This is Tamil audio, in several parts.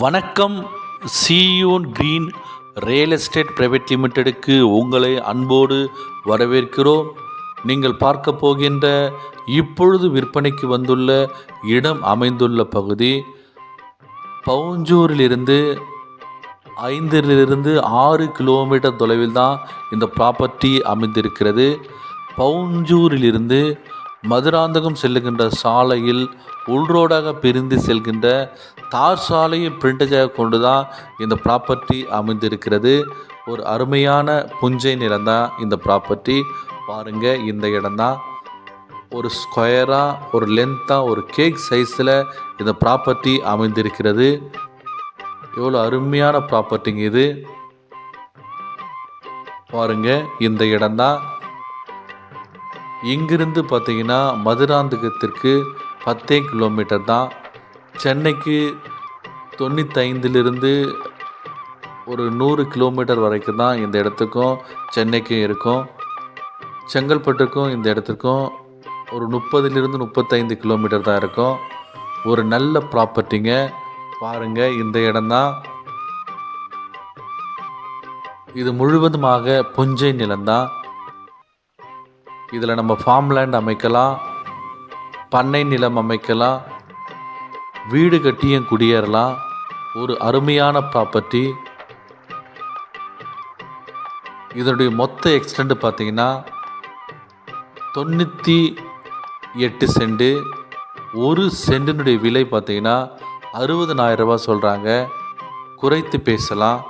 வணக்கம் சியூன் கிரீன் ரியல் எஸ்டேட் பிரைவேட் லிமிடெடுக்கு உங்களை அன்போடு வரவேற்கிறோம். நீங்கள் பார்க்க போகின்ற இப்பொழுது விற்பனைக்கு வந்துள்ள இடம் அமைந்துள்ள பகுதி பவுஞ்சூரிலிருந்து ஐந்திலிருந்து ஆறு கிலோமீட்டர் தொலைவில் தான் இந்த ப்ராப்பர்ட்டி அமைந்திருக்கிறது. பவுஞ்சூரிலிருந்து மதுராந்தகம் செல்லுகின்ற சாலையில் உள்ரோடாக பிரிந்து செல்கின்ற தார் சாலையை பிரிண்டேஜாக கொண்டு தான் இந்த ப்ராப்பர்ட்டி அமைந்திருக்கிறது. ஒரு அருமையான புஞ்சை நிலம் தான் இந்த ப்ராப்பர்ட்டி பாருங்கள் இந்த இடம்தான். ஒரு ஸ்கொயராக ஒரு லென்த்தாக ஒரு கேக் சைஸில் இந்த ப்ராப்பர்ட்டி அமைந்திருக்கிறது. எவ்வளோ அருமையான ப்ராப்பர்ட்டிங்க இது. பாருங்கள் இந்த இடம்தான். இங்கிருந்து பார்த்தீங்கன்னா மதுராந்தகத்திற்கு பத்தே கிலோமீட்டர் தான். சென்னைக்கு தொண்ணூத்தைந்திலிருந்து ஒரு நூறு கிலோமீட்டர் வரைக்கும் தான் இந்த இடத்துக்கும் சென்னைக்கும் இருக்கும். செங்கல்பட்டுக்கும் இந்த இடத்துக்கும் ஒரு முப்பதுலேருந்து முப்பத்தைந்து கிலோமீட்டர் தான் இருக்கும். ஒரு நல்ல ப்ராப்பர்ட்டிங்க. பாருங்கள் இந்த இடம்தான் இது முழுவதுமாக புஞ்சை நிலம்தான் இதில் நம்ம ஃபார்ம் லேண்ட் அமைக்கலாம் பண்ணை நிலம் அமைக்கலாம் வீடு கட்டியும் குடியேறலாம். ஒரு அருமையான ப்ராப்பர்ட்டி இதனுடைய மொத்த எக்ஸ்டெண்ட் பார்த்தீங்கன்னா தொண்ணூற்றி எட்டு செண்டு ஒரு சென்டினுடைய விலை பார்த்தீங்கன்னா அறுபதனாயிரம் சொல்கிறாங்க குறைத்து பேசலாம்.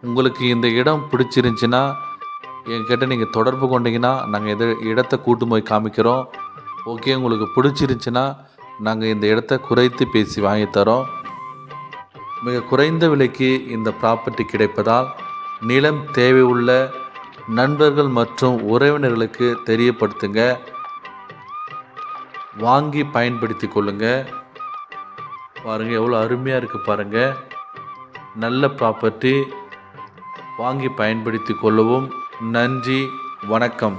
உங்களுக்கு இந்த இடம் பிடிச்சிருந்துச்சின்னா என்கிட்ட நீங்கள் தொடர்பு கொண்டீங்கன்னா நாங்கள் எது இடத்த கூட்டு போய் காமிக்கிறோம். ஓகே உங்களுக்கு பிடிச்சிருந்துச்சின்னா நாங்கள் இந்த இடத்த குறைத்து பேசி வாங்கி தரோம். மிக குறைந்த விலைக்கு இந்த ப்ராப்பர்ட்டி கிடைப்பதால் நிலம் தேவை உள்ள நண்பர்கள் மற்றும் உறவினர்களுக்கு தெரியப்படுத்துங்க. வாங்கி பயன்படுத்தி கொள்ளுங்க. பாருங்கள் எவ்வளோ அருமையாக இருக்குது பாருங்கள் நல்ல ப்ராப்பர்ட்டி வாங்கி பயன்படுத்தி கொள்ளவும். நன்றி வணக்கம்.